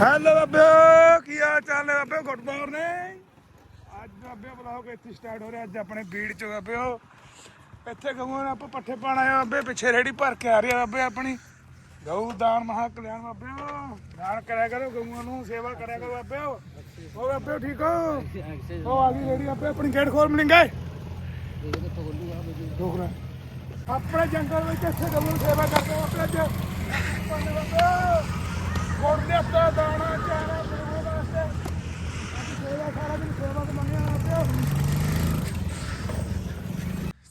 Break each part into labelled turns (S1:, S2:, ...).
S1: Hello ਬਾਬੇ ਕੀ ਹਾਲ ਚਾਲ ਨੇ ਬਾਬੇ ਗੁੱਡ ਮਾਰਨਿੰਗ। ਅੱਜ ਬਾਬੇ ਬਲੌਗ ਇੱਥੇ ਸਟਾਰਟ ਹੋ ਰਿਹਾ, ਅੱਜ ਆਪਣੇ ਬੀੜ ਚ ਬਾਬੇ ਇੱਥੇ ਗਊਆਂ ਨੂੰ ਆਪਾਂ ਪੱਠੇ ਪਾਣਾ ਆ ਬਾਬੇ, ਪਿੱਛੇ ਰੇੜੀ ਭਰ ਕੇ ਆ ਰਹੀ ਆ ਬਾਬੇ ਆਪਣੀ। ਗਊ ਦਾਨ ਮਹਾ ਕਲਿਆਣ ਬਾਬੇ ਦਾਨ ਕਰਿਆ ਕਰੋ, ਗਊਆਂ ਨੂੰ ਸੇਵਾ ਕਰਿਆ ਕਰੋ ਬਾਬੇ ਉਹ ਬਾਬੇ ਠੀਕ ਹੋ? ਉਹ ਆ ਗਈ ਰੇੜੀ ਆਪੇ, ਆਪਣੀ ਗੇਟ ਖੋਲ ਮਲਿੰਗੇ ਆਪਣੇ ਜੰਗਲ ਵਿੱਚ ਇੱਥੇ ਗਊਆਂ ਨੂੰ ਸੇਵਾ ਕਰਦੇ ਹੋ ਅੱਜ ਬਾਬੇ ਕੋਟਲੇ ਆਪਣਾ ਦਾਣਾ, ਚਾਰਾ ਬਣਾਉਣ ਵਾਸਤੇ। ਸੇਵਾ ਸਾਰਾ ਦਿਨ ਸੇਵਾ ਤੇ ਮੰਗਿਆ ਨਾ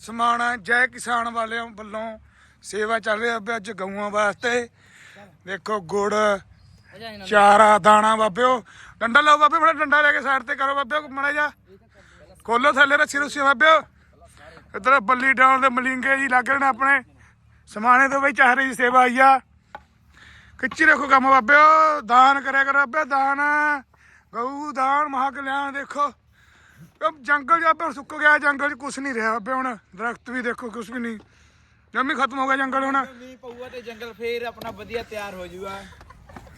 S1: ਸਮਾਣਾ ਜੈ ਕਿਸਾਨ ਵਾਲਿਆਂ ਵੱਲੋਂ ਸੇਵਾ ਚੱਲ ਰਹੀ ਹੈ ਅੱਜ ਗਊਆਂ ਵਾਸਤੇ। ਦੇਖੋ ਗੁੜ, ਚਾਰਾ, ਦਾਣਾ ਬਾਬਿਓ ਡੰਡਾ ਲਓ ਬਾਬੇ ਬੜਾ ਡੰਡਾ ਲੈ ਕੇ ਸਾਈਡ ਤੇ ਕਰੋ ਬਾਬਿਓ ਮੜਾ ਜਾ ਖੋਲੋ ਥੱਲੇ ਰੱਸੀ ਰੁੱਸੀ ਬਾਬਿਓ ਇਧਰ ਬੱਲੀ ਡਾਉਣ ਦੇ ਮਲਿੰਗੇ ਜੀ ਲੱਗ ਰਹੇ ਨੇ ਆਪਣੇ। ਸਮਾਣੇ ਤੋਂ ਬਈ ਚਾਹ ਰਹੀ ਸੇਵਾ ਆਈ ਆ। ਖਿੱਚੀ ਰੱਖੋ ਕੰਮ ਬਾਬਿਓ ਦਾਨ ਕਰਿਆ ਕਰੋ ਬਾਬੇ ਦਾਨ। ਗਊ ਦਾਨ ਮਹਾ ਕਲਿਆਣ ਦੇਖੋ। ਉਹ ਜੰਗਲ ਜਾਂ ਪਰ ਸੁੱਕ ਗਿਆ ਜੰਗਲ 'ਚ ਕੁਝ ਨਹੀਂ ਰਿਹਾ ਬਾਬੇ ਹੁਣ। ਦਰਖਤ ਵੀ ਦੇਖੋ ਕੁਝ ਵੀ ਨਹੀਂ। ਜੰਮੀ ਖਤਮ ਹੋ ਗਿਆ ਜੰਗਲ ਹੁਣ।
S2: ਮੀਂਹ ਪਊਗਾ ਤੇ ਜੰਗਲ ਫੇਰ ਆਪਣਾ ਵਧੀਆ ਤਿਆਰ ਹੋ ਜਾਊਗਾ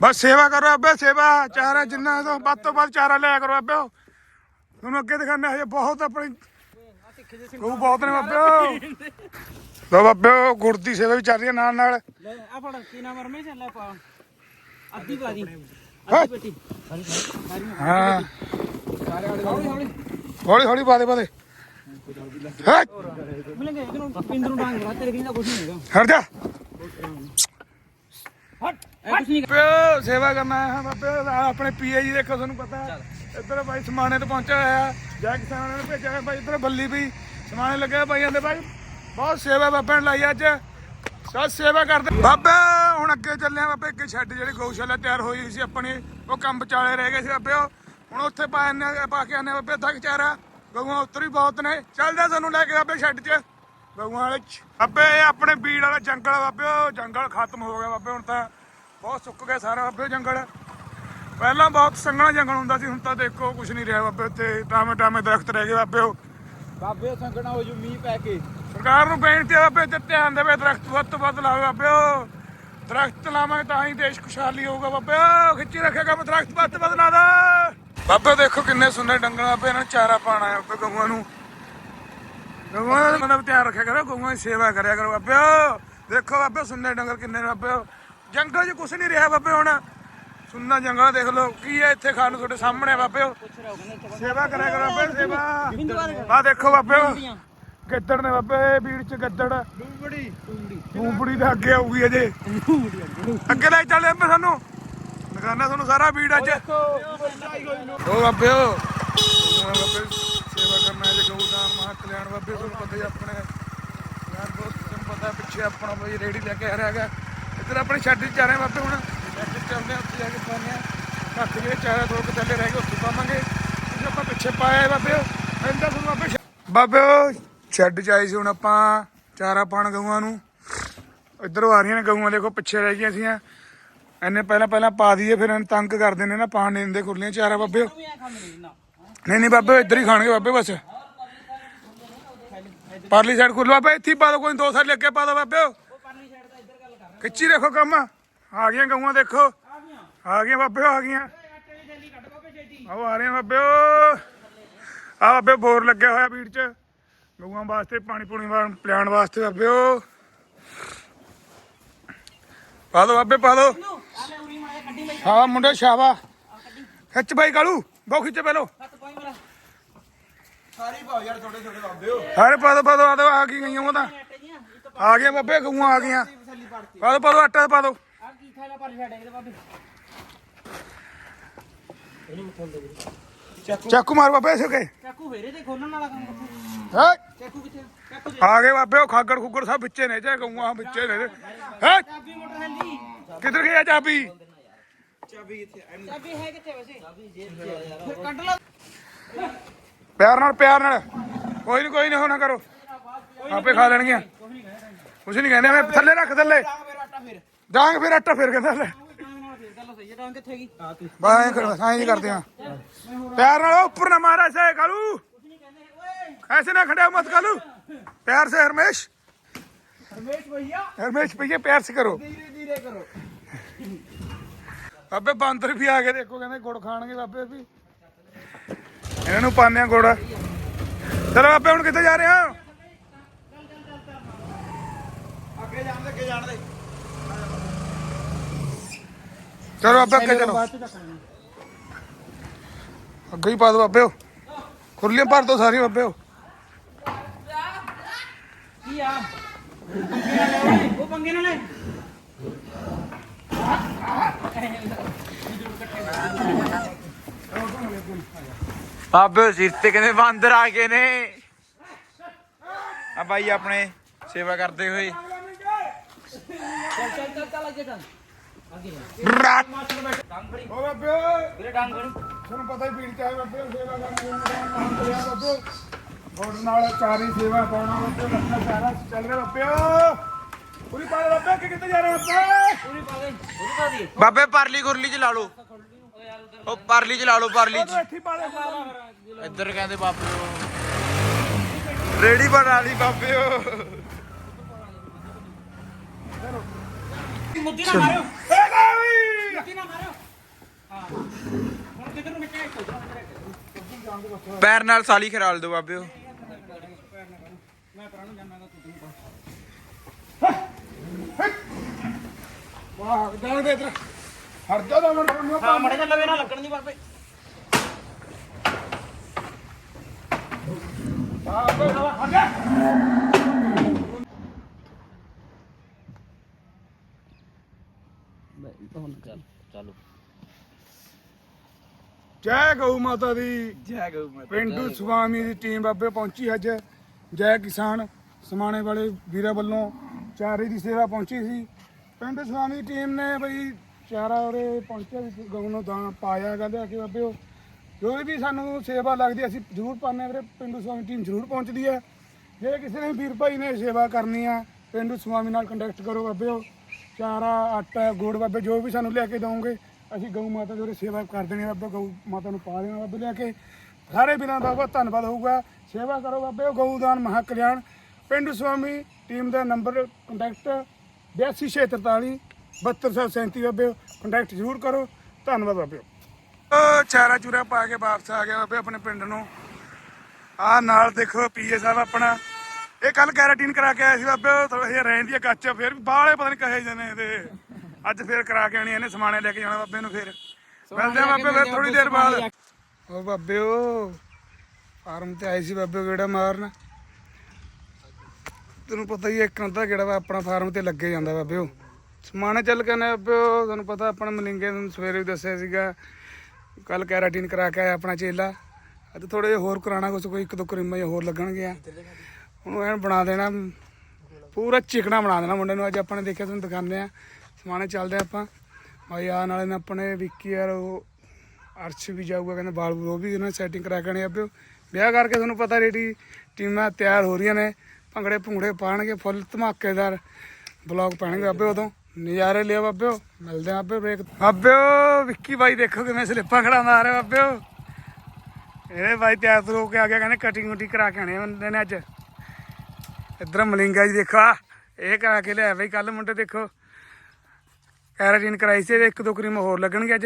S1: ਬਸ ਸੇਵਾ ਕਰੋ ਬਾਬੇ ਸੇਵਾ। ਚਾਰਾ ਜਿੰਨਾ ਤੋਂ ਵੱਧ ਤੋਂ ਵੱਧ ਚਾਰਾ ਲਿਆ ਕਰੋ ਬਾਬੇ ਤੁਹਾਨੂੰ ਅੱਗੇ ਦਿਖਾਣੇ ਹਜੇ ਬਹੁਤ ਆਪਣੀ ਗਊ ਬਹੁਤ ਨੇ ਬਾਬੇ ਲੋ ਬਾਬੇ ਗੁਰਦੀ ਸੇਵਾ ਵੀ ਚੱਲ ਰਹੀ ਹੈ ਨਾਲ ਨਾਲ।
S2: ਲੈ ਆ ਫੜ ਕੀ ਨਾਮ ਰਮੇਸ਼? ਲੈ ਪਾ। ਅੱਧੀ ਪਾਦੀ
S1: ਹਾਂ।
S2: ਅੱਧੀ ਪੇਟੀ
S1: ਹਾਂ।
S2: ਸਾਰੇ ਆਲੇ ਹੌਲੀ ਹੌਲੀ।
S1: ਹੌਲੀ ਹੌਲੀ ਪਾ ਦੇ ਪਾ ਦੇ। ਹਟ
S2: ਮਿਲਣਗੇ ਇਹਨੂੰ ਪਿੰਡ ਨੂੰ ਡਾਂਗ ਲਾ ਤੇਰੇ ਕਿੰਨਾ ਕੁਝ ਨਹੀਂ ਹੈਗਾ।
S1: ਹਟ ਜਾ।
S2: ਹਟ ਇਹ ਕੁਝ ਨਹੀਂ
S1: ਬਾਬੇ ਸੇਵਾ ਕਰਨਾ ਹੈ ਬਾਬੇ ਆਪਣੇ ਪੀਏ ਜੀ ਦੇਖੋ ਤੁਹਾਨੂੰ ਪਤਾ ਇੱਧਰ ਬਾਈ ਸਮਾਣੇ ਤੋਂ ਪਹੁੰਚਿਆ ਹੋਇਆ ਜੈ ਕਿਸਾਨਾਂ ਨੇ ਭੇਜਿਆ ਬਾਈ ਇੱਧਰ ਬੱਲੀ ਵੀ ਸਮਾਣੇ ਲੱਗਿਆ ਬਾਈਆਂ ਦੇ ਬਾਈ। ਬਹੁਤ ਸੇਵਾ ਬਾਬੇ ਨੇ ਲਾਈ ਅੱਜ। ਸਤ ਸੇਵਾ ਕਰਦੇ। ਬਾਬੇ, ਹੁਣ ਅੱਗੇ ਚੱਲੇ ਆ ਬਾਬੇ ਅੱਗੇ ਛੱਡ ਜਿਹੜੀ ਗਊਸ਼ਾਲਾ ਤਿਆਰ ਹੋਈ ਸੀ ਆਪਣੀ, ਉਹ ਕੰਮ ਵਿਚਾਲੇ ਰਹਿ ਗਏ ਸੀ ਬਾਬੇ ਹੁਣ ਉੱਥੇ ਪਾ ਪਾ ਕੇ ਆਨੇ ਬਾਬੇ ਤੱਕ ਚਾਰਾ। ਗਊਆਂ ਉੱਤਰ ਹੀ ਬਹੁਤ ਨੇ। ਚੱਲਦੇ ਸਾਨੂੰ ਲੈ ਕੇ ਬਾਬੇ ਛੱਡ 'ਚ। ਗਊਆਂ ਵਾਲੇ ਬਾਬੇ ਆਪਣੇ ਬੀੜ ਵਾਲਾ ਜੰਗਲ ਬਾਬੇ ਉਹ। ਜੰਗਲ ਖਤਮ ਹੋ ਗਿਆ ਬਾਬੇ, ਹੁਣ ਤਾਂ ਬਹੁਤ ਸੁੱਕ ਗਿਆ ਸਾਰਾ ਬਾਬੇ ਜੰਗਲ। ਪਹਿਲਾਂ ਬਹੁਤ ਸੰਘਣਾ ਜੰਗਲ ਹੁੰਦਾ ਸੀ, ਹੁਣ ਤਾਂ ਦੇਖੋ ਕੁਝ ਨਹੀਂ ਰਿਹਾ ਬਾਬੇ ਉੱਤੇ ਟਾਮੇ ਟਾਮੇ ਦਰਖਤ ਰਹਿ ਗਏ ਬਾਬੇ ਉਹ।
S2: ਬਾਬੇ, ਸੰਘਣਾ ਹੋ ਜੂ ਮੀਂਹ ਪੈ ਕੇ।
S1: ਸਰਕਾਰ ਨੂੰ ਬੇਨਤੀ ਹੈ ਬਾਬੇ ਤੇ ਧਿਆਨ ਦੇਵੇ, ਦਰਖਤ ਵੱਧ ਤੋਂ ਵੱਧ ਲਾਵੇ ਬਾਬੇ ਦਰਖਤ ਲਾਵਾਂਗੇ ਤਾਂ ਹੀ ਦੇਸ਼ ਖੁਸ਼ਹਾਲੀ ਹੋਊਗਾ ਬਾਬੇ ਖਿੱਚੀ ਰੱਖੇਗਾ ਮੈਂ ਦਰਖਤ ਵੱਧ ਤੋਂ ਵੱਧ ਲਾ ਦਾ। ਬਾਬੇ ਦੇਖੋ ਕਿੰਨੇ ਸੁੰਦਰ ਡੰਗਰ ਬਾਬੇ ਇਹਨਾਂ ਨੂੰ ਚਾਰਾ ਪਾਣਾ ਹੈ ਬਾਬੇ ਗਊਆਂ ਨੂੰ। ਗਊਆਂ ਦਾ ਮਤਲਬ ਧਿਆਨ ਰੱਖਿਆ ਕਰੋ, ਗਊਆਂ ਦੀ ਸੇਵਾ ਕਰਿਆ ਕਰੋ ਬਾਬਿਓ ਦੇਖੋ ਬਾਬੇ ਸੁੰਨੇ ਡੰਗਰ ਕਿੰਨੇ ਨੇ ਜੰਗਲ 'ਚ ਕੁਝ ਨਹੀਂ ਰਿਹਾ ਬਾਬੇ ਹੁਣ। ਸੁੰਨਾ ਜੰਗਲ ਦੇਖ ਲਓ, ਕੀ ਹੈ ਇੱਥੇ ਖਾਣ ਤੁਹਾਡੇ ਸਾਹਮਣੇ ਬਾਬਿਓ ਸੇਵਾ ਕਰਿਆ ਕਰੋ ਬਾਬੇ, ਸੇਵਾ। ਆ ਦੇਖੋ ਬਾਬੇ ਗਿੱਦੜ ਨੇ ਬਾਬੇ ਬੀੜ ਚ ਗਿੱਦੜ।
S2: ਬੜੀ ਟੁੰਡੀ
S1: ਉਂਬੜੀ ਦੇ ਅੱਗੇ ਆਊਗੀ ਅਜੇ। ਅੱਗੇ। ਲੈ ਚੱਲੇ ਅੰਬੇ ਸਾਨੂੰ। ਦਿਖਾਣਾ ਤੁਹਾਨੂੰ ਸਾਰਾ ਬੀੜ ਅੱਜ। ਉਹ ਬਾਬੇ ਉਹ। ਉਹ ਬਾਬੇ ਸੇਵਾ ਕਰਨਾ ਹੈ ਜੇ ਗਊ ਦਾਨ ਮਹਾ ਕਲਿਆਣ ਬਾਬੇ ਤੁਹਾਨੂੰ ਪਤਾ ਹੀ ਆਪਣੇ। ਯਾਰ ਦੋਸਤ ਤੁਹਾਨੂੰ ਪਤਾ ਪਿੱਛੇ ਆਪਣਾ ਬਈ ਰੇੜੀ ਲੈ ਕੇ ਆ ਰਿਹਾ ਹੈਗਾ। ਇੱਧਰ ਆਪਣੇ ਛੱਡ ਚ ਜਾ ਰਹੇ ਬਾਬੇ ਹੁਣ। ਛੱਡ ਚੱਲਦੇ ਹਾਂ ਉੱਥੇ ਜਾ ਕੇ ਆ। ਘੱਟ ਜਿਹੜੇ ਚਾਰੇ ਕੁ ਥੱਲੇ ਰਹਿ ਗਏ ਉੱਥੇ ਪਾਵਾਂਗੇ। ਆਪਾਂ ਪਿੱਛੇ ਪਾਇਆ ਬਾਬੇ ਇੰਦਾ ਤੁਹਾਨੂੰ ਬਾਬੇ ਬਾਬੇ ਸ਼ੈੱਡ ਚ ਆਏ ਸੀ ਹੁਣ ਆਪਾਂ, ਚਾਰਾ ਪਾਣ ਗਊਆਂ ਨੂੰ। ਇੱਧਰੋਂ ਆ ਰਹੀਆਂ ਨੇ ਗਊਆਂ, ਦੇਖੋ ਪਿੱਛੇ ਰਹਿ ਗਈਆਂ ਸੀਆਂ ਐਨੇ ਪਹਿਲਾਂ ਪਹਿਲਾਂ ਪਾ ਦਈਏ, ਫਿਰ ਇਹਨੂੰ ਤੰਗ ਕਰਦੇ ਨੇ ਨਾ ਪਾਣ ਨਹੀਂ ਦਿੰਦੇ ਖੁਰਲੀਆਂ ਚਾਰਾ ਬਾਬੇ
S2: ਨਹੀਂ
S1: ਨਹੀਂ ਬਾਬੇ, ਇੱਧਰ ਹੀ ਖਾਣਗੇ ਬਾਬੇ ਬਸ। ਪਰਲੀ ਸਾਈਡ ਖੁੱਲੋ ਬਾਬੇ, ਇੱਥੇ ਪਾ ਦੋ, ਕੋਈ ਦੋ ਸਾਲ ਅੱਗੇ ਪਾ ਦੋ ਬਾਬੇ ਖਿੱਚੀ ਰੱਖੋ ਕੰਮ। ਆ ਗਈਆਂ ਗਊਆਂ, ਦੇਖੋ।
S2: ਆ ਗਈਆਂ
S1: ਬਾਬੇ, ਆ ਗਈਆਂ।
S2: ਬਾਬੇ ਛੇਤੀ
S1: ਆਓ, ਆ ਰਹੀਆਂ ਬਾਬੇ ਆ ਬਾਬੇ, ਬੋਰ ਲੱਗਿਆ ਹੋਇਆ ਵੀੜ ਚ। ਗਊਆਂ ਵਾਸਤੇ ਪਾਣੀ ਪੂਣੀ ਵਾਣ ਪਿਲਾਉਣ ਵਾਸਤੇ ਬਾਬੇ ਉਹ ਪਾ ਦੋ ਬਾਬੇ, ਪਾ ਦੋ।
S2: ਆ
S1: ਹਾਂ ਮੁੰਡੇ
S2: ਸ਼ਾਬਾ
S1: ਖਿੱਚ ਬਾਈ ਕਾਲੂ ਬਹੁ ਖਿੱਚ ਪਹਿਲੋ।
S2: ਹੱਥ ਪਾਓ ਯਾਰ ਛੋਟੇ ਛੋਟੇ ਬਾਬੇ ਹੋ
S1: ਸਾਰੇ ਪਾ ਦੋ ਪਾ ਦੋ, ਆ ਦੋ, ਆ ਕੀ ਗਈਆਂ ਉਹ ਤਾਂ। ਆ ਗਿਆ ਬਾਬੇ, ਗਊਆਂ ਆ ਗਈਆਂ।
S2: ਥੈਲੀ ਪੜਤੀ
S1: ਪਾ ਦੋ ਪਾ ਦੋ, ਆਟਾ ਪਾ ਦੋ।
S2: ਆ ਕੀ ਥੈਲਾ ਪਰਲੀ ਸਾਈਡ ਇਹਦੇ ਬਾਬੇ
S1: ਚਾਕੂ। ਮਾਰ ਬਾਬੇ ਇਸੇ
S2: ਚਾਕੂ ਫੇਰੇ ਤੇ ਖੋਲਣ ਵਾਲਾ ਕੰਮ ਕਿੱਥੇ
S1: ਹੈ?
S2: ਚਾਕੂ ਕਿੱਥੇ? ਚਾਕੂ ਦੇ।
S1: ਆ ਗਏ ਬਾਬੇ ਉਹ ਖਾਗੜ ਖੁਗੜ ਸਭ ਵਿੱਚੇ ਨੇ ਜੇ ਗਊਆਂ ਵਿੱਚੇ ਨੇ। ਹੈ?
S2: ਚਾਬੀ ਮੋਟਰ ਥੈਲੀ
S1: ਕਿੱਧਰ ਗਿਆ ਚਾਬੀ?
S2: ਚਾਬੀ ਕਿੱਥੇ ਚਾਬੀ ਹੈ ਕਿੱਥੇ ਵੈਸੇ? ਚਾਬੀ ਜੇਬ 'ਚ ਆ ਯਾਰ ਫਿਰ ਕੱਢ ਲਾ
S1: ਪਿਆਰ ਨਾਲ ਪਿਆਰ ਨਾਲ। ਕੋਈ ਨਹੀਂ ਕੋਈ ਨਹੀਂ ਹੋਣਾ ਕਰੋ। ਆਪੇ ਖਾ ਲੈਣਗੀਆਂ। ਕੁਛ ਨਹੀਂ ਕਹਿੰਦੇ ਮੈਂ ਥੱਲੇ ਰੱਖ ਥੱਲੇ।
S2: ਡਾਂਗ ਫਿਰ
S1: ਆਟਾ ਫਿਰ ਕਹਿੰਦਾ ਲੈ। ਬਾਏ ਖੜਵਾ ਸਾਈਂ ਨਹੀਂ ਕਰਦੇ ਆ। ਪੈਰ ਨਾਲ ਉੱਪਰ ਨਾ ਮਾਰਾ ਸੇ ਕਾਲੂ। ਐਸੇ ਨਾ ਖੜੇ ਮਤ ਕਾਲੂ। ਪੈਰ
S2: ਸੇ ਹਰਮੇਸ਼।
S1: ਹਰਮੇਸ਼ ਭਈਆ ਹਰਮੇਸ਼ ਭਈਆ ਪੈਰ
S2: ਸੇ ਕਰੋ। ਧੀਰੇ
S1: ਬਾਬੇ ਬਾਂਦਰ ਵੀ ਆ ਕੇ ਦੇਖੋ ਕਹਿੰਦੇ ਗੁੜ ਖਾਣਗੇ ਬਾਬੇ ਵੀ। ਇਹਨਾਂ ਨੂੰ ਪਾਣਿਆ ਗੁੜ। ਚਲੋ ਬਾਬੇ, ਹੁਣ ਕਿੱਥੇ ਜਾ ਰਹੇ ਆ
S2: ਅੱਗੇ ਜਾਣ ਦੇ ਜਾਣ ਦੇ।
S1: ਚਲੋ ਬਾਬੇ ਅੱਗੇ ਚਲੋ। ਅੱਗੇ ਹੀ ਪਾ ਦੋ ਬਾਬੇ ਖੁਰਲੀਆਂ ਭਰ ਦੋ ਸਾਰੀ ਬਾਬੇ
S2: ਕੀ ਆ? ਉਹ ਪੰਗੇ ਬਾਬੇ ਸਿਰ ਤੇ ਕਹਿੰਦੇ ਬਾਂਦਰ ਆ ਗਏ ਨੇ। ਆ ਬਾਈ ਆਪਣੇ ਸੇਵਾ ਕਰਦੇ ਹੋਏ। ਚੱਲ ਚੱਲ ਚੱਲ ਅੱਗੇ ਚੱਲ।
S1: ਓ ਬਾਬੇ
S2: ਵੀਰੇ ਡੰਗ ਫੜੀ
S1: ਤੁਹਾਨੂੰ ਪਤਾ ਹੀ ਪੀਣ ਚਾਹੇ ਬਾਬੇ ਸੇਵਾ ਕਰਨ ਦੇ ਨਾਮ ਕਰਿਆ ਬਾਬੇ ਗੁੜ ਨਾਲ ਚਾਰੀ ਸੇਵਾ ਪਾਉਣਾ ਬਾਬੇ ਲੱਖਾਂ ਸਾਰਾ ਚੱਲ ਰਿਹਾ ਬਾਬੇ ਪੂਰੀ ਪਾ ਦੇ ਬਾਬੇ ਅੱਗੇ ਕਿੱਥੇ ਜਾ ਰਹੇ ਬਾਬੇ
S2: ਪੂਰੀ ਪਾ ਦੇ ਪੂਰੀ ਪਾ ਦੀ
S3: ਬਾਬੇ ਪਰਲੀ ਗੁਰਲੀ ਚ ਲਾ ਲਓ। ਉਹ ਪਰਲੀ ਚ ਲਾ ਲਓ, ਪਰਲੀ
S1: ਉਹ
S3: ਚ।
S1: ਇੱਥੇ ਪਾ ਦੇ
S3: ਇੱਧਰ ਕਹਿੰਦੇ ਬਾਬੇ ਰੇੜੀ ਬਣਾ ਲਈ ਬਾਬੇ
S2: ਮੁੱਦੀ ਮੁੱਦੀ ਨਾ ਮਾਰਿਓ ਹਾਂ ਹੁਣ ਕਿੱਧਰ ਨੂੰ ਮਿੱਟਿਆ ਇੱਥੇ
S3: ਪੈਰ ਨਾਲ ਸਾਲੀ ਖਰਾਲ ਦਿਓ ਬਾਬੇ
S2: ਮੈਂ ਪਰਾਂ ਨੂੰ ਜਾਣਾ ਤਾਂ ਤੂੰ
S1: ਵਾਹ ਜਾਣ ਦੇ ਇਧਰ। ਹਟ ਜਾ ਦਾ ਮਨ
S2: ਹਾਂ ਮੜੇ ਚੱਲ ਲਵੇ ਨਾ ਲੱਗਣ ਦੀ ਬਾਬੇ। ਚਲੋ।
S1: ਜੈ ਗਊ ਮਾਤਾ ਦੀ।
S2: ਜੈ ਗਊ ਮਾਤਾ
S1: ਪਿੰਡੂ ਸੁਆਮੀ ਦੀ ਟੀਮ ਬਾਬੇ ਪਹੁੰਚੀ ਅੱਜ। ਜੈ ਕਿਸਾਨ ਸਮਾਣੇ ਵਾਲੇ ਵੀਰਾਂ ਵੱਲੋਂ ਚਾਰੇ ਦੀ ਸੇਵਾ ਪਹੁੰਚੀ ਸੀ। ਪਿੰਡੂ ਸੁਆਮੀ ਟੀਮ ਨੇ ਬਈ ਚਾਰਾ ਉਰੇ ਪਹੁੰਚਿਆ ਵੀ ਗਊ ਨੂੰ ਦਾਣਾ ਪਾਇਆ ਕਹਿੰਦੇ ਆ ਕਿ ਬਾਬੇ ਜੋ ਵੀ ਸਾਨੂੰ ਸੇਵਾ ਲੱਗਦੀ ਅਸੀਂ ਜ਼ਰੂਰ ਪਾਉਂਦੇ ਹਾਂ ਵੀਰੇ। ਪਿੰਡੂ ਸੁਆਮੀ ਟੀਮ ਜ਼ਰੂਰ ਪਹੁੰਚਦੀ ਹੈ ਜੇ ਕਿਸੇ ਨੇ ਵੀਰ ਭਾਈ ਨੇ ਸੇਵਾ ਕਰਨੀ ਆ ਪਿੰਡੂ ਸੁਆਮੀ ਨਾਲ ਕੰਟੈਕਟ ਕਰੋ ਬਾਬੇ ਉਹ ਚਾਰਾ, ਆਟਾ, ਗੁੜ ਬਾਬੇ, ਜੋ ਵੀ ਸਾਨੂੰ ਲਿਆ ਕੇ ਦਵੋਗੇ ਅਸੀਂ ਗਊ ਮਾਤਾ ਦੀ ਉਰੇ ਸੇਵਾ ਕਰ ਦੇਣੀ ਬਾਬੇ, ਗਊ ਮਾਤਾ ਨੂੰ ਪਾ ਦੇਣਾ ਬਾਬੇ ਲਿਆ ਕੇ। ਸਾਰੇ ਬਿਨਾਂ ਦਾ ਬਹੁਤ ਧੰਨਵਾਦ ਹੋਊਗਾ। ਸੇਵਾ ਕਰੋ ਬਾਬੇ ਗਊਦਾਨ ਗਊ ਮਹਾ ਕਲਿਆਣ ਪਿੰਡੂ ਸੁਆਮੀ ਟੀਮ ਦਾ ਨੰਬਰ ਕੰਟੈਕਟ 8643 7237 ਬਾਬੇ, ਕੰਟੈਕਟ ਜ਼ਰੂਰ ਕਰੋ। ਧੰਨਵਾਦ ਬਾਬੇ। ਚਾਰਾ ਚੂਰਾ ਪਾ ਕੇ ਵਾਪਸ ਆ ਗਿਆ ਬਾਬੇ ਆਪਣੇ ਪਿੰਡ ਨੂੰ। ਆ ਨਾਲ ਦੇਖੋ ਪੀਏ ਸਾਹਿਬ ਆਪਣਾ। ਇਹ ਕੱਲ ਕੈਰਾਟੀਨ ਕਰਾ ਕੇ ਆਇਆ ਸੀ ਬਾਬੇ ਜਿਹਾ ਰਹਿੰਦੀ ਆ ਕੱਚ ਫਿਰ ਵੀ ਬਾਹਲੇ ਪਤਾ ਨਹੀਂ ਕਹੇ ਜਨੇ ਤੇ ਅੱਜ ਫੇਰ ਕਰਾ ਕੇ ਆਣੀ ਇਹਨੇ ਸਮਾਣੇ ਲੈ ਕੇ ਜਾਣਾ ਬਾਬੇ ਨੂੰ ਫੇਰ। ਮਿਲਦੇ ਆ ਬਾਬੇ ਫਿਰ ਥੋੜੀ ਦੇਰ ਬਾਅਦ। ਉਹ ਬਾਬੇ ਉਹ ਫਾਰਮ ਤੇ ਆਏ ਸੀ ਬਾਬੇ ਕਿਹੜਾ ਮਾਰਨ? ਤੈਨੂੰ ਪਤਾ ਹੀ ਇੱਕ ਅੰਦਾ ਕਿਹੜਾ ਵਾ ਆਪਣਾ ਫਾਰਮ ਤੇ ਲੱਗੇ ਜਾਂਦਾ ਬਾਬੇ ਉਹ। ਸਮਾਣੇ ਚੱਲ ਕੇ ਨੇ ਬਾਬੇ ਉਹ ਤੁਹਾਨੂੰ ਪਤਾ ਆਪਣਾ ਮਲਿੰਗੇ ਨੂੰ ਸਵੇਰੇ ਵੀ ਦੱਸਿਆ ਸੀਗਾ ਕੱਲ ਕੈਰਾਟੀਨ ਕਰਾ ਕੇ ਆਇਆ ਆਪਣਾ ਚੇਲਾ। ਅੱਜ ਥੋੜੇ ਜਿਹਾ ਹੋਰ ਕਰਾਣਾ ਕੁਛ ਕੋਈ ਇੱਕ ਦੋ ਕਰੀਮਾਂ ਜਿਹਾ ਹੋਰ ਲੱਗਣਗੇ ਆ ਉਹਨੂੰ ਐਨ ਬਣਾ ਦੇਣਾ, ਪੂਰਾ ਚਿਕਣਾ ਬਣਾ ਦੇਣਾ ਮੁੰਡੇ ਨੂੰ। ਅੱਜ ਆਪਾਂ ਨੇ ਦੇਖਿਆ ਤੁਹਾਨੂੰ ਦਿਖਾਉਂਦੇ ਆ ਸਮਾਣੇ ਚੱਲਦੇ ਆ ਆਪਾਂ। ਭਾਈ ਆ ਨਾਲੇ ਨੇ ਆਪਣੇ ਵਿੱਕੀ ਯਾਰ, ਉਹ ਅਰਸ਼ ਵੀ ਜਾਊਗਾ, ਕਹਿੰਦੇ ਬਾਲ ਬੂਲ, ਉਹ ਵੀ ਇਹਨਾਂ ਸੈਟਿੰਗ ਕਰਾ ਕੇ ਆਣੇ ਆਪੇ ਵਿਆਹ ਕਰਕੇ ਤੁਹਾਨੂੰ ਪਤਾ ਰੇਡੀ ਟੀਮਾਂ ਤਿਆਰ ਹੋ ਰਹੀਆਂ ਨੇ। ਭੰਗੜੇ ਭੁੰਗੜੇ ਪਾਣਗੇ, ਫੁੱਲ ਧਮਾਕੇਦਾਰ ਬਲੌਗ ਪਾਣਗੇ ਬਾਬੇ ਉਦੋਂ। ਨਜ਼ਾਰੇ ਲਿਆ ਬਾਬਿਓ ਮਿਲਦੇ ਆ ਬਾਬੇ ਬ੍ਰੇਕ ਬਾਬਿਓ ਵਿੱਕੀ ਬਾਈ ਦੇਖੋ ਕਿਵੇਂ ਸਲਿੱਪਾਂ ਖੜਾਉਂਦਾ ਆ ਰਿਹਾ ਬਾਬਿਓ ਇਹ ਬਾਈ ਤਿਆਰ ਤੁਰ ਹੋ ਕੇ ਆ ਗਿਆ, ਕਹਿੰਦੇ ਕਟਿੰਗ ਕੁਟੀ ਕਰਾ ਕੇ ਆਣੇ ਬੰਦੇ ਨੇ ਅੱਜ। ਇਧਰ ਮਲਿੰਗਾ ਜੀ ਦੇਖੋ ਆ ਇਹ ਕਰਾ ਕੇ ਲਿਆ ਬਈ ਕੱਲ ਮੁੰਡੇ ਦੇਖੋ। ਕੈਰਾਟੀਨ ਕਰਾਈ ਸੀ ਇੱਕ ਦੋ ਕਰੀਮ ਹੋਰ ਲੱਗਣਗੇ ਅੱਜ।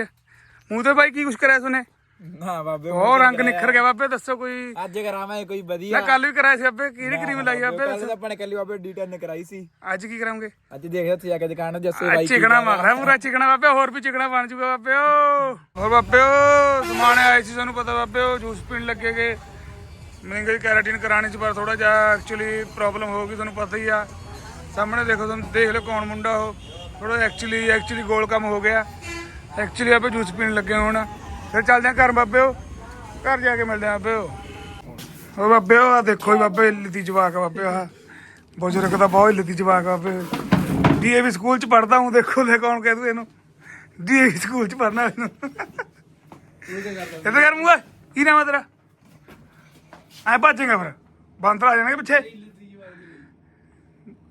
S1: ਮੂੰਹ ਤੇ ਬਾਈ ਕੀ ਕੁਛ ਕਰਿਆ ਸੁਨੇ
S2: ਨਾ ਬਾਬੇ
S1: ਉਹ ਰੰਗ ਨਿਖਰ ਗਿਆ ਬਾਬੇ ਦੱਸੋ ਕੋਈ।
S2: ਅੱਜ ਕਰਾਵਾਂ ਕੋਈ
S1: ਨਾ
S2: ਵਧੀਆ
S1: ਕੱਲ ਵੀ ਕਰਾਇਆ ਸੀ ਬਾਬੇ ਕਿਹੜੀ ਕਰੀਮ ਲਾਈ ਬਾਬੇ ਦੱਸੋ।
S2: ਆਪਾਂ ਨੇ ਕੱਲੀ ਬਾਬੇ ਡੀ10 ਕਰਾਈ ਸੀ।
S1: ਅੱਜ ਕੀ ਕਰਾਂਗੇ
S2: ਅੱਜ ਦੇਖਦੇ ਉੱਥੇ ਜਾ ਕੇ ਦੁਕਾਨ ਜੱਸੇ ਬਾਈ
S1: ਚਿਕਣਾ ਮਾਰ ਰਿਹਾ ਪੂਰਾ ਚਿਕਣਾ ਬਾਬੇ ਹੋਰ ਵੀ ਚਿਕਣਾ ਬਣ ਜੂਗਾ ਬਾਬੇ ਓ। ਹੋਰ ਬਾਬੇ ਓ ਸਮਾਣੇ ਆਏ ਸੀ ਤੁਹਾਨੂੰ ਪਤਾ ਬਾਬੇ ਓ ਜੂਸ ਪੀਣ ਲੱਗੇਗੇ ਮਹਿੰਗਾਈ ਕੈਰਾਟੀਨ ਕਰਾਣੇ ਚ ਪਰ ਥੋੜਾ ਜਿਹਾ ਐਕਚੁਅਲੀ ਪ੍ਰੋਬਲਮ ਹੋ ਗਈ, ਤੁਹਾਨੂੰ ਪਤਾ ਹੀ ਆ। ਸਾਹਮਣੇ ਦੇਖੋ, ਤੁਹਾਨੂੰ ਦੇਖ ਲਓ ਕੌਣ ਮੁੰਡਾ ਉਹ। ਥੋੜਾ ਐਕਚੁਅਲੀ ਐਕਚੁਅਲੀ ਗੋਲ ਕੰਮ ਹੋ ਗਿਆ। ਐਕਚੁਅਲੀ ਆਪੇ ਜੂਸ ਪੀਣ ਲੱਗੇ ਹੁਣ। ਫਿਰ ਚੱਲਦੇ ਆ ਘਰ ਬਾਬੇ ਓ ਘਰ ਜਾ ਕੇ ਮਿਲਦੇ ਆ ਬਾਬੇ ਉਹ। ਬਾਬੇ ਓ ਆ ਦੇਖੋ ਜੀ ਬਾਬੇ ਲਿੱਤੀ ਜਵਾਕ ਆ ਆ ਬਜ਼ੁਰਗ ਦਾ ਬਹੁਤ ਲਿੱਤੀ ਜਵਾਕ ਆ ਬਾਬੇ। ਡੀਏਵੀ ਸਕੂਲ ਚ ਪੜਦਾ ਹੂੰ, ਦੇਖੋ ਲੈ ਕੌਣ ਕਹਿ ਦੂ ਇਹਨੂੰ। ਡੀਏਵੀ ਸਕੂਲ ਚ ਪੜਨਾ ਇਹਨੂੰ। ਇਹਦੇ ਕਰ ਮੂੰਹ ਕੀ ਨਾਮ ਆ ਤੇਰਾ? ਐ ਭੱਜੇਗਾ ਫਿਰ। ਬਾਂਦਰ ਆ ਜਾਣਗੇ ਪਿੱਛੇ।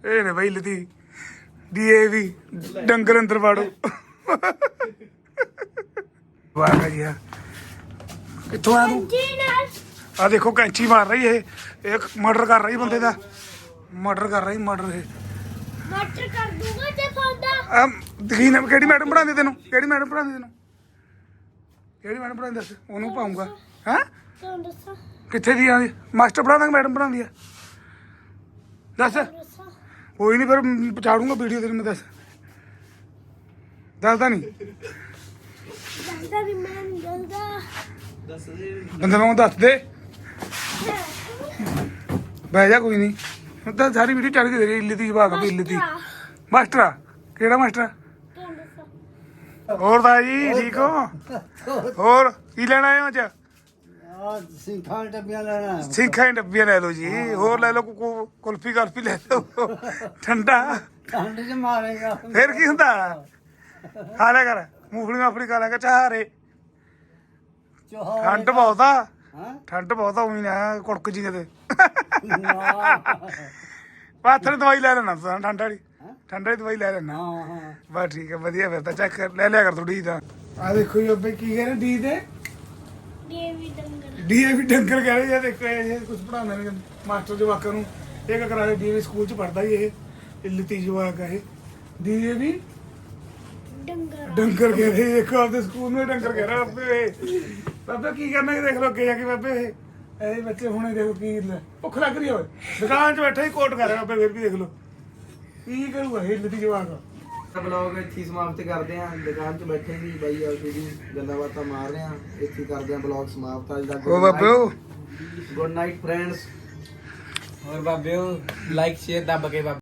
S1: ਇਹ ਨੇ ਬਈ ਲਤੀ। ਡੀਏਵੀ ਡੰਗਰ ਅੰਦਰ ਵਾੜੋ। ਵਾਹ ਆ ਕਿੱਥੋਂ ਆ ਤੂੰ? ਆ ਦੇਖੋ ਕੈਂਚੀ ਮਾਰ ਰਹੀ ਇਹ। ਇਹ ਮਰਡਰ ਕਰ ਰਹੀ ਬੰਦੇ ਦਾ। ਮਰਡਰ ਕਰ ਰਹੀ ਮਰਡਰ ਇਹ।
S4: ਮਟਰ ਕਰ ਦੂੰਗਾ ਤੇ ਫਾਂਦਾ
S1: ਆ ਦਿਖੀ ਨਾ ਕਿਹੜੀ ਮੈਡਮ ਪੜਾਉਂਦੀ ਤੈਨੂੰ? ਕਿਹੜੀ ਮੈਡਮ ਪੜਾਉਂਦੀ ਤੈਨੂੰ? ਕਿਹੜੀ ਮੈਡਮ ਪੜਾਉਂਦੀ ਦੱਸ? ਉਹਨੂੰ ਪਾਉਂਗਾ। ਹਾਂ?
S4: ਤੁਹਾਨੂੰ ਦੱਸਾਂ।
S1: ਕਿੱਥੇ ਦੀ ਆਂਦੀ ਮਾਸਟਰ ਪੜਾਉਂਦਾ ਮੈਡਮ ਪੜਾਉਂਦੀ ਆ। ਦੱਸ।
S4: ਦੱਸਾਂ
S1: ਕੋਈ ਨਹੀਂ ਫਿਰ ਪਹੁੰਚਾੜੂੰਗਾ ਵੀਡੀਓ ਤੇਰੀ ਮੈਂ ਦੱਸ। ਦੱਸਦਾ ਨਹੀਂ
S4: ਦੱਸਦਾ ਵੀ ਮੈਂ ਨਹੀਂ ਦੱਸਦਾ।
S1: ਬੰਦੇ ਨੂੰ ਦੱਸ ਦੇ। ਬਹਿ ਜਾ ਕੋਈ ਨਹੀਂ ਹੁਣ ਤਾਂ ਸਾਰੀ ਵੀਡੀਓ ਚੜ ਗਈ ਤੇਰੀ ਇੱਲੀ ਦੀ ਜਵਾਕ ਵੀ ਇੱਲੀ ਦੀ। ਮਾਸਟਰ। ਆ ਕਿਹੜਾ ਮਾਸਟਰ? ਆ?
S4: ਦੱਸਾਂ।
S1: ਹੋਰ ਤਾਂ ਜੀ ਠੀਕ ਹੋ? ਹੋਰ ਕੀ ਲੈਣਾ ਆਏ ਹੋ ਅੱਜ?
S5: ਆ ਸਿੰਖਾਂ ਡੱਬੀਆਂ ਲੈਣਾ।
S1: ਸਿੰਖਾਂ ਦੀਆਂ ਡੱਬੀਆਂ ਲੈ ਲਓ ਜੀ। ਹੋਰ ਲੈ ਲਓ ਕੋ- ਕੁਲਫੀ ਕਲਫੀ ਲੈ ਲਓ। ਠੰਡਾ।
S5: ਠੰਡ ਚ ਮਾਰੇਗਾ।
S1: ਫਿਰ ਕੀ ਹੁੰਦਾ? ਖਾ ਲਿਆ ਕਰ। ਮੂੰਗਫਲੀ ਆਪਣੀ ਖਾ ਲਿਆ ਕਰ ਚਾਰੇ
S5: ਚੋਹਾ
S1: ਠੰਡ ਬਹੁਤ ਆ। ਠੰਡ ਬਹੁਤ ਆ ਉਹੀ ਨਾ ਕੁੜਕ ਜੀ ਕਿਤੇ। ਪਾਥਰ ਦਵਾਈ ਲੈ ਲੈਣਾ ਤੂੰ ਠੰਡ ਵਾਲੀ। ਠੰਡ ਵਾਲੀ ਦਵਾਈ ਲੈ ਲੈਣਾ।
S5: ਹਾਂ ਹਾਂ।
S1: ਬਸ ਠੀਕ ਹੈ ਵਧੀਆ ਫਿਰ ਤਾਂ ਚੈੱਕ ਲੈ ਲਿਆ ਕਰ ਥੋੜੀ ਤਾਂ। ਆ ਦੇਖੋ ਜੀ ਅੱਬੇ ਕੀ ਕਹਿੰਦੇ ਡੀ ਦੇ?
S4: ਡੀਏਵੀ ਡੰਗਰ
S1: ਡੀਏਵੀ ਡੰਗਰ ਕਹਿ ਰਹੇ ਆ ਦੇਖੋ ਇਹ ਕੁਝ ਪੜਾਉਂਦੇ ਨੇ ਮਾਸਟਰ ਜਵਾਕਾਂ ਨੂੰ ਇਹ ਕਰਾ ਰਹੇ ਡੀਏਵੀ ਸਕੂਲ ਚ ਪੜਦਾ ਹੀ ਇਹ ਇਹ ਲਤੀ ਜਵਾਕ ਆ ਇਹ। ਡੀਏਵੀ
S4: ਡੰਗਰ।
S1: ਡੰਗਰ ਕਹਿ ਰਹੇ ਦੇਖੋ ਆਪਦੇ ਸਕੂਲ ਨੂੰ ਹੀ ਡੰਗਰ ਕਹਿ ਰਹੇ ਬਾਬੇ ਬਾਬੇ ਕੀ ਕਰਨਾ ਇਹ ਦੇਖ ਲੋ ਅੱਗੇ ਜਾ ਕੇ ਬਾਬੇ ਇਹ। ਇਹ ਬੱਚੇ ਹੁਣੇ ਦੇਖੋ ਕੀ ਲੈ- ਭੁੱਖ ਲੱਗ ਰਹੀ ਹੋਵੇ ਦੁਕਾਨ 'ਚ ਬੈਠਾ ਹੀ ਕੋਟ ਕਰ ਰਿਹਾ ਬਾਬੇ ਫਿਰ ਵੀ ਦੇਖ ਲੋ ਕੀ ਕਰੂਗਾ ਇਹ ਲਤੀ ਜਵਾਕ?
S6: ਬਲੌਗ ਇੱਥੇ ਹੀ ਸਮਾਪਤ ਕਰਦੇ ਆਂ ਦੁਕਾਨ 'ਚ ਬੈਠੇ ਸੀ ਬਾਈ ਆ ਜਿਹੜੀ ਗੱਲਾਂ ਬਾਤਾਂ ਮਾਰ ਰਹੇ ਆਂ ਇੱਥੇ ਹੀ ਕਰਦੇ ਆਂ ਬਲੌਗ ਸਮਾਪਤ। ਅੱਜ ਦਾ
S1: ਓ ਬਾਬਿਓ?
S6: Good night. ਫਰੈਂਡਸ।
S3: ਹੋਰ ਬਾਬਿਓ ਲਾਈਕ ਸ਼ੇਅਰ ਦੱਬ ਕੇ ਬਾਬੇ